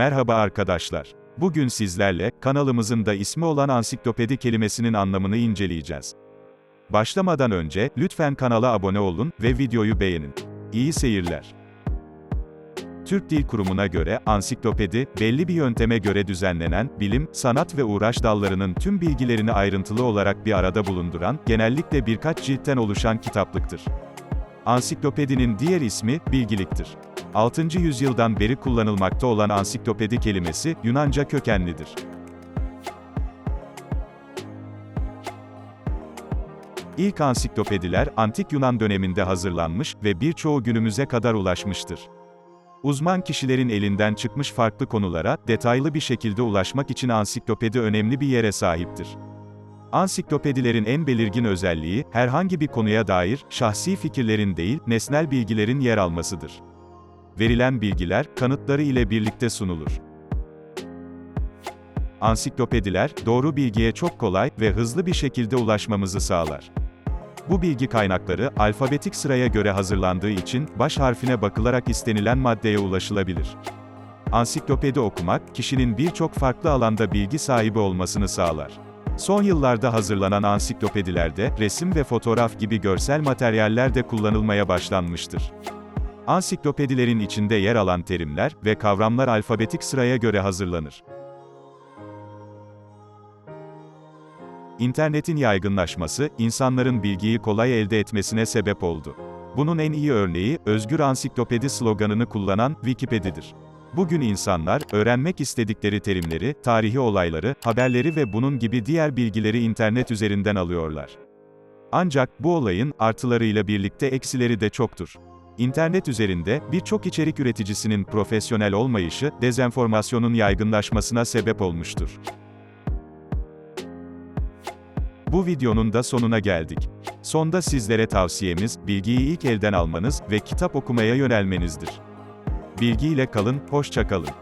Merhaba arkadaşlar. Bugün sizlerle, kanalımızın da ismi olan ansiklopedi kelimesinin anlamını inceleyeceğiz. Başlamadan önce, lütfen kanala abone olun ve videoyu beğenin. İyi seyirler. Türk Dil Kurumu'na göre, ansiklopedi, belli bir yönteme göre düzenlenen, bilim, sanat ve uğraş dallarının tüm bilgilerini ayrıntılı olarak bir arada bulunduran, genellikle birkaç ciltten oluşan kitaplıktır. Ansiklopedinin diğer ismi, bilgiliktir. 6. yüzyıldan beri kullanılmakta olan ansiklopedi kelimesi, Yunanca kökenlidir. İlk ansiklopediler, Antik Yunan döneminde hazırlanmış ve birçoğu günümüze kadar ulaşmıştır. Uzman kişilerin elinden çıkmış farklı konulara, detaylı bir şekilde ulaşmak için ansiklopedi önemli bir yere sahiptir. Ansiklopedilerin en belirgin özelliği, herhangi bir konuya dair, şahsi fikirlerin değil, nesnel bilgilerin yer almasıdır. Verilen bilgiler, kanıtları ile birlikte sunulur. Ansiklopediler, doğru bilgiye çok kolay ve hızlı bir şekilde ulaşmamızı sağlar. Bu bilgi kaynakları, alfabetik sıraya göre hazırlandığı için, baş harfine bakılarak istenilen maddeye ulaşılabilir. Ansiklopedi okumak, kişinin birçok farklı alanda bilgi sahibi olmasını sağlar. Son yıllarda hazırlanan ansiklopedilerde, resim ve fotoğraf gibi görsel materyaller de kullanılmaya başlanmıştır. Ansiklopedilerin içinde yer alan terimler ve kavramlar alfabetik sıraya göre hazırlanır. İnternetin yaygınlaşması, insanların bilgiyi kolay elde etmesine sebep oldu. Bunun en iyi örneği, özgür ansiklopedi sloganını kullanan Wikipedia'dır. Bugün insanlar, öğrenmek istedikleri terimleri, tarihi olayları, haberleri ve bunun gibi diğer bilgileri internet üzerinden alıyorlar. Ancak, bu olayın, artılarıyla birlikte eksileri de çoktur. İnternet üzerinde, birçok içerik üreticisinin profesyonel olmayışı, dezenformasyonun yaygınlaşmasına sebep olmuştur. Bu videonun da sonuna geldik. Sonda sizlere tavsiyemiz, bilgiyi ilk elden almanız ve kitap okumaya yönelmenizdir. Bilgiyle kalın, hoşça kalın.